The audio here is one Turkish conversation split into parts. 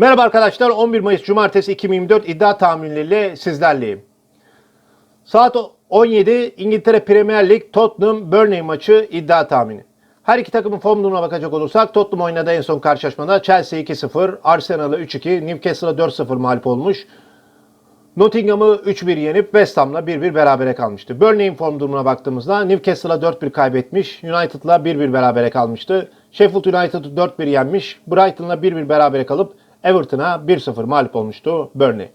Merhaba arkadaşlar 11 Mayıs Cumartesi 2024 iddia tahminleriyle sizlerleyim. Saat 17 İngiltere Premier Lig Tottenham Burnley maçı iddia tahmini. Her iki takımın form durumuna bakacak olursak Tottenham oynadığı en son karşılaşmada Chelsea 2-0, Arsenal'a 3-2, Newcastle'a 4-0 mağlup olmuş. Nottingham'ı 3-1 yenip West Ham'la 1-1 berabere kalmıştı. Burnley'in form durumuna baktığımızda Newcastle'a 4-1 kaybetmiş, United'la 1-1 berabere kalmıştı. Sheffield United'ı 4-1 yenmiş, Brighton'la 1-1 berabere kalıp Everton'a 1-0 mağlup olmuştu Burnley.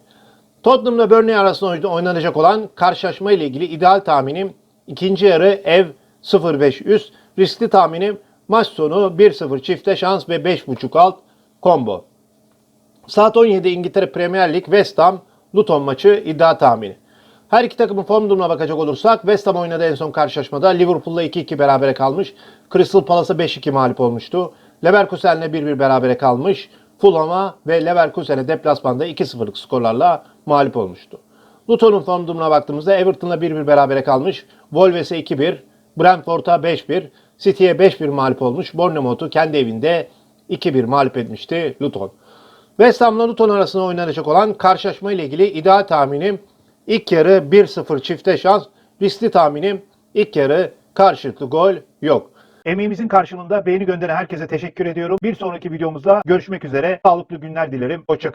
Tottenham'la Burnley arasında oynanacak olan karşılaşma ile ilgili ideal tahminim ikinci yarı ev 0-5 üst, riskli tahminim maç sonu 1-0 çifte şans ve 5.5 alt combo. Saat 17 İngiltere Premier Lig West Ham Luton maçı iddia tahmini. Her iki takımın form durumuna bakacak olursak West Ham oynadığı en son karşılaşmada Liverpool'la 2-2 berabere kalmış. Crystal Palace'a 5-2 mağlup olmuştu. Leverkusen'le 1-1 berabere kalmış. Fulham'a ve Leverkusen'e deplasmanda 2-0'lık skorlarla mağlup olmuştu. Luton'un form durumuna baktığımızda Everton'la 1-1 berabere kalmış. Wolves'e 2-1, Brentford'a 5-1, City'ye 5-1 mağlup olmuş. Bournemouth'u kendi evinde 2-1 mağlup etmişti Luton. West Ham'la Luton arasında oynanacak olan karşılaşma ile ilgili ideal tahminim ilk yarı 1-0 çifte şans, riskli tahminim ilk yarı karşılıklı gol yok. Emeğimizin karşılığında beğeni gönderen herkese teşekkür ediyorum. Bir sonraki videomuzda görüşmek üzere. Sağlıklı günler dilerim. Hoşçakalın.